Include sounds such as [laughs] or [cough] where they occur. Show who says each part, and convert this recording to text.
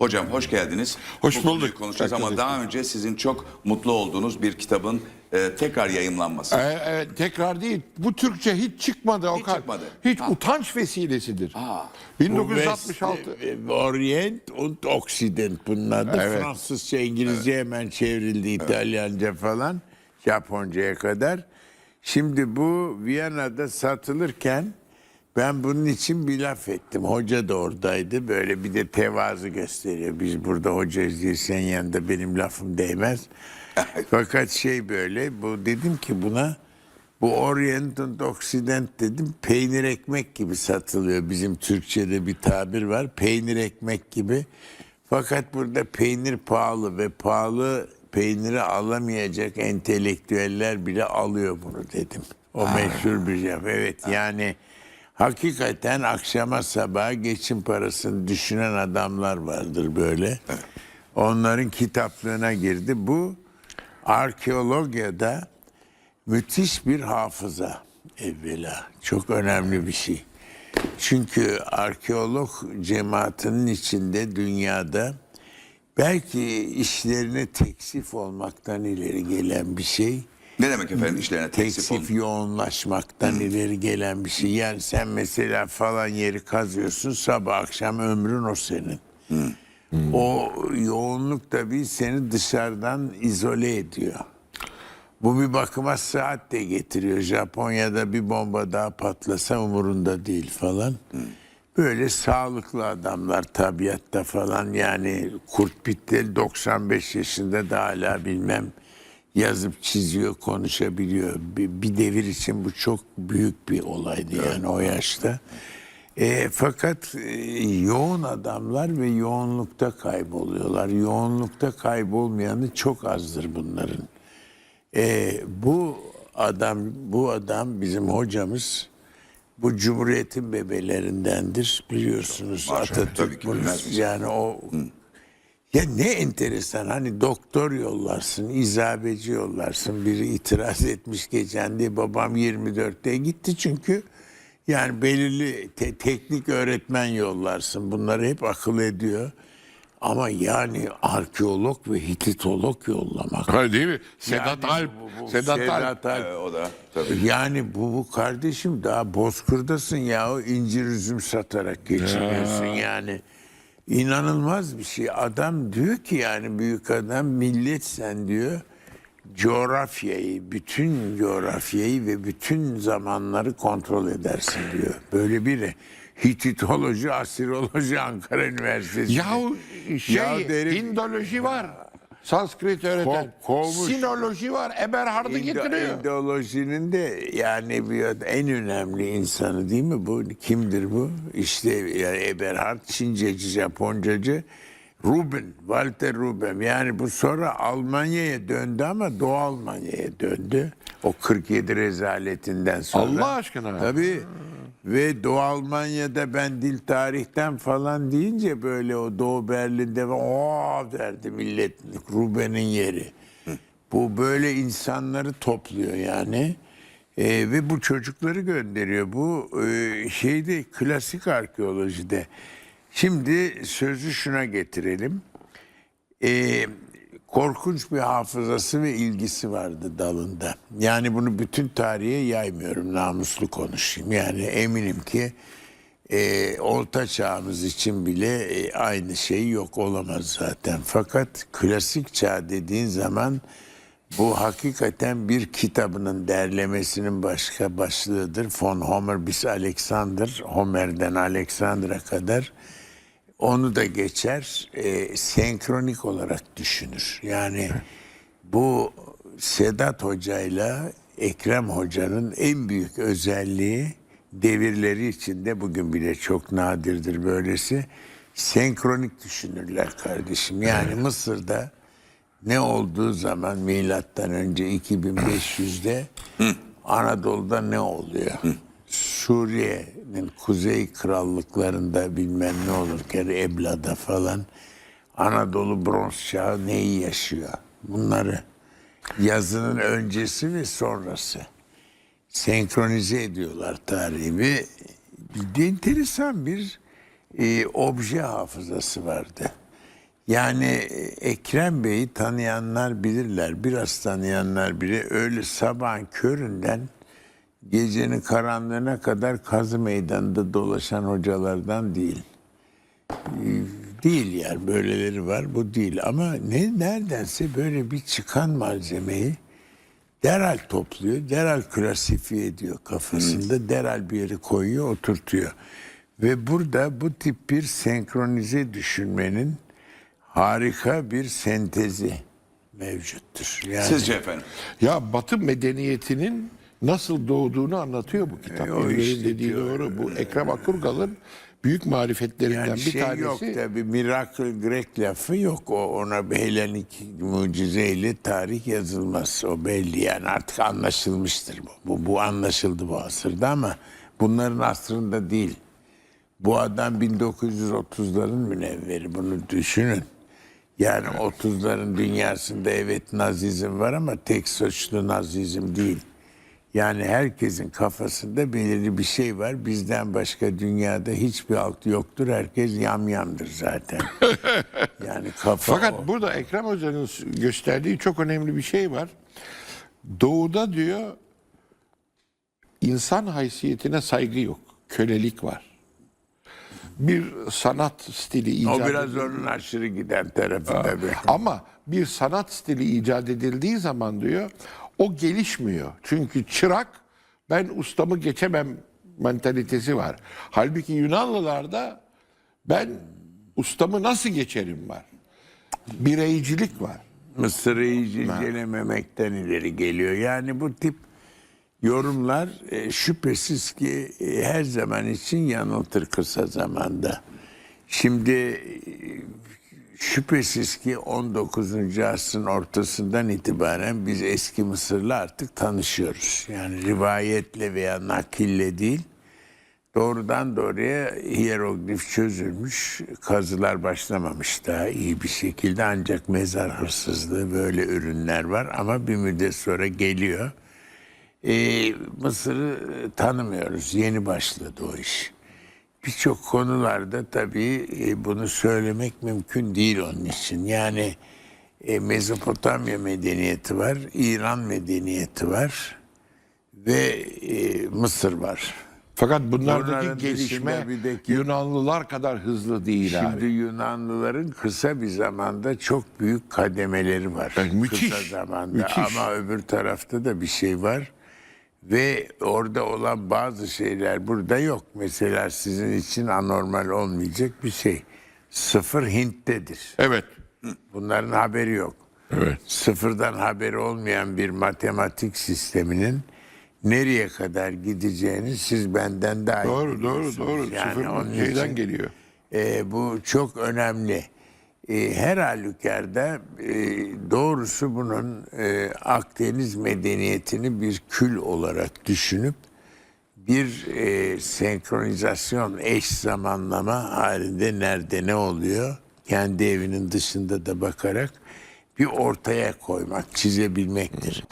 Speaker 1: Hocam hoş geldiniz.
Speaker 2: Hoş
Speaker 1: Bu
Speaker 2: bulduk.
Speaker 1: Konuşacağız ama daha önce sizin çok mutlu olduğunuz bir kitabın e, tekrar yayımlanması.
Speaker 2: Ee, evet, tekrar değil. Bu Türkçe hiç çıkmadı o
Speaker 1: Hiç
Speaker 2: kadar.
Speaker 1: çıkmadı.
Speaker 2: Hiç
Speaker 1: Ha.
Speaker 2: utanç vesilesidir.
Speaker 3: Bu
Speaker 2: 1966.
Speaker 3: West- e, Orient und Occident bunun adı.
Speaker 2: Evet.
Speaker 3: Fransızca, İngilizce hemen çevrildi, İtalyanca falan, Japonca'ya kadar. Şimdi bu Viyana'da satılırken ben bunun için bir laf ettim. Hoca da oradaydı. Böyle bir de tevazu gösteriyor. Biz burada hocayız diye senin yanında benim lafım değmez. [laughs] Fakat şey böyle bu dedim ki buna bu Orient and Occident dedim peynir ekmek gibi satılıyor. Bizim Türkçe'de bir tabir var. Peynir ekmek gibi. Fakat burada peynir pahalı ve pahalı peyniri alamayacak entelektüeller bile alıyor bunu dedim. O meşhur bir laf. Evet yani hakikaten akşama sabaha geçim parasını düşünen adamlar vardır böyle. Onların kitaplığına girdi. Bu arkeologiyada müthiş bir hafıza evvela. Çok önemli bir şey. Çünkü arkeolog cemaatinin içinde dünyada belki işlerine teksif olmaktan ileri gelen bir şey.
Speaker 1: Ne demek efendim işlerine teksif
Speaker 3: Teksif yoğunlaşmaktan ileri gelen bir şey. Yani sen mesela falan yeri kazıyorsun sabah akşam ömrün o senin. O yoğunluk tabii seni dışarıdan izole ediyor. Bu bir bakıma saat de getiriyor. Japonya'da bir bomba daha patlasa umurunda değil falan. Böyle sağlıklı adamlar tabiatta falan yani Kurt Bittel 95 yaşında da hala bilmem yazıp çiziyor, konuşabiliyor. Bir, bir devir için bu çok büyük bir olaydı yani o yaşta. E, fakat e, yoğun adamlar ve yoğunlukta kayboluyorlar. Yoğunlukta kaybolmayanı çok azdır bunların. E, bu adam bu adam bizim hocamız bu cumhuriyetin bebelerindendir biliyorsunuz
Speaker 1: Maşallah, tabii
Speaker 3: Atatürk
Speaker 1: ki
Speaker 3: bunu- yani o ya ne enteresan hani doktor yollarsın, izabeci yollarsın. Biri itiraz etmiş geçen diye babam 24'te gitti çünkü yani belirli te- teknik öğretmen yollarsın. Bunları hep akıl ediyor. Ama yani arkeolog ve hititolog yollamak.
Speaker 2: Ha, değil mi? Sedat
Speaker 3: Yani
Speaker 2: Alp.
Speaker 3: bu- bu-
Speaker 2: Sedat, Alp.
Speaker 3: Sedat Alp.
Speaker 1: E, o da tabii.
Speaker 3: Yani bu, bu kardeşim daha bozkırdasın ya o incir üzüm satarak geçiniyorsun yani. İnanılmaz bir şey. Adam diyor ki yani büyük adam millet sen diyor coğrafyayı, bütün coğrafyayı ve bütün zamanları kontrol edersin diyor. Böyle biri. Hititoloji, Asiroloji Ankara Üniversitesi.
Speaker 2: Yahu şey
Speaker 3: Ya derim-
Speaker 2: Hindoloji var. Sanskrit öğreten.
Speaker 3: Kov- kovmuş.
Speaker 2: Sinoloji var. Eberhard'ı
Speaker 3: İndo-
Speaker 2: getiriyor.
Speaker 3: İdeolojinin de yani bir en önemli insanı değil mi bu? Kimdir bu? İşte yani Eberhard, Çinceci, Japoncacı, Ruben, Walter Ruben. Yani bu sonra Almanya'ya döndü ama Doğu Almanya'ya döndü. O 47 rezaletinden sonra.
Speaker 2: Allah aşkına.
Speaker 3: Tabii. Ve Doğu Almanya'da ben dil tarihten falan deyince böyle o Doğu Berlin'de o derdi millet Ruben'in yeri. Bu böyle insanları topluyor yani. Ee, ve bu çocukları gönderiyor. Bu e, şeyde klasik arkeolojide. Şimdi sözü şuna getirelim. Ee, korkunç bir hafızası ve ilgisi vardı dalında. Yani bunu bütün tarihe yaymıyorum namuslu konuşayım. Yani eminim ki e, orta çağımız için bile e, aynı şey yok olamaz zaten. Fakat klasik çağ dediğin zaman bu hakikaten bir kitabının derlemesinin başka başlığıdır. Von Homer bis Alexander, Homer'den Alexander'a kadar onu da geçer, e, senkronik olarak düşünür. Yani bu Sedat Hoca'yla Ekrem Hoca'nın en büyük özelliği devirleri içinde bugün bile çok nadirdir böylesi. Senkronik düşünürler kardeşim. Yani Mısır'da ne olduğu zaman milattan önce 2500'de Anadolu'da ne oluyor? Suriye'nin kuzey krallıklarında bilmem ne olurken Ebla'da falan Anadolu bronz çağı neyi yaşıyor? Bunları yazının öncesi ve sonrası senkronize ediyorlar tarihi ve bir enteresan bir e, obje hafızası vardı. Yani e, Ekrem Bey'i tanıyanlar bilirler. Biraz tanıyanlar bile öyle sabahın köründen gecenin karanlığına kadar kazı meydanında dolaşan hocalardan değil. Ee, Değil yani böyleleri var bu değil ama ne neredense böyle bir çıkan malzemeyi derhal topluyor, derhal klasifiye ediyor kafasında, derhal bir yere koyuyor, oturtuyor. Ve burada bu tip bir senkronize düşünmenin harika bir sentezi mevcuttur. Yani
Speaker 1: Sizce efendim?
Speaker 2: Ya Batı medeniyetinin nasıl doğduğunu anlatıyor bu kitap.
Speaker 3: E, o işte
Speaker 2: dediği
Speaker 3: diyor.
Speaker 2: doğru. Bu Ekrem Akurgal'ın büyük marifetlerinden
Speaker 3: yani
Speaker 2: bir
Speaker 3: şey
Speaker 2: tanesi.
Speaker 3: yok tabi miracle Grek lafı yok. O ona bir Helenik mucizeyle tarih yazılmaz. O belli yani artık anlaşılmıştır bu. Bu, bu anlaşıldı bu asırda ama bunların asrında değil. Bu adam 1930'ların münevveri bunu düşünün. Yani 30'ların dünyasında evet nazizm var ama tek suçlu nazizm değil. Yani herkesin kafasında belirli bir şey var. Bizden başka dünyada hiçbir alt yoktur. Herkes yamyamdır zaten. [laughs] Yani kafa
Speaker 2: Fakat
Speaker 3: o.
Speaker 2: burada Ekrem Hoca'nın gösterdiği çok önemli bir şey var. Doğuda diyor insan haysiyetine saygı yok. Kölelik var. Bir sanat stili icat
Speaker 3: O biraz
Speaker 2: edildi.
Speaker 3: onun aşırı giden tarafı tabii.
Speaker 2: Ama bir sanat stili icat edildiği zaman diyor o gelişmiyor. Çünkü çırak ben ustamı geçemem mentalitesi var. Halbuki Yunanlılarda ben ustamı nasıl geçerim var. Bireycilik var.
Speaker 3: Mısır'ı incelememekten ileri geliyor. Yani bu tip yorumlar e, şüphesiz ki e, her zaman için yanıltır kısa zamanda. Şimdi e, şüphesiz ki 19. asrın ortasından itibaren biz eski Mısır'la artık tanışıyoruz. Yani rivayetle veya nakille değil doğrudan doğruya hieroglif çözülmüş, kazılar başlamamış daha iyi bir şekilde ancak mezar hırsızlığı böyle ürünler var ama bir müddet sonra geliyor. Ee, Mısır'ı tanımıyoruz, yeni başladı o iş. Birçok konularda tabii e, bunu söylemek mümkün değil onun için. Yani e, Mezopotamya medeniyeti var, İran medeniyeti var ve e, Mısır var.
Speaker 2: Fakat bunlardaki
Speaker 3: Bunların
Speaker 2: gelişme
Speaker 3: dışında bir de ki-
Speaker 2: Yunanlılar kadar hızlı değil
Speaker 3: Şimdi
Speaker 2: abi.
Speaker 3: Yunanlıların kısa bir zamanda çok büyük kademeleri var.
Speaker 2: Evet, müthiş,
Speaker 3: Kısa zamanda
Speaker 2: müthiş.
Speaker 3: ama öbür tarafta da bir şey var. Ve orada olan bazı şeyler burada yok. Mesela sizin için anormal olmayacak bir şey. Sıfır Hint'tedir.
Speaker 2: Evet.
Speaker 3: Bunların haberi yok.
Speaker 2: Evet.
Speaker 3: Sıfırdan haberi olmayan bir matematik sisteminin nereye kadar gideceğini siz benden daha iyi
Speaker 2: Doğru doğru
Speaker 3: biliyorsunuz.
Speaker 2: doğru.
Speaker 3: Yani
Speaker 2: Sıfır
Speaker 3: onun
Speaker 2: şeyden
Speaker 3: için-
Speaker 2: geliyor.
Speaker 3: e, bu çok önemli. E, her halükarda e, doğrusu bunun e, Akdeniz medeniyetini bir kül olarak düşünüp bir e, senkronizasyon, eş zamanlama halinde nerede ne oluyor? Kendi evinin dışında da bakarak bir ortaya koymak, çizebilmektir.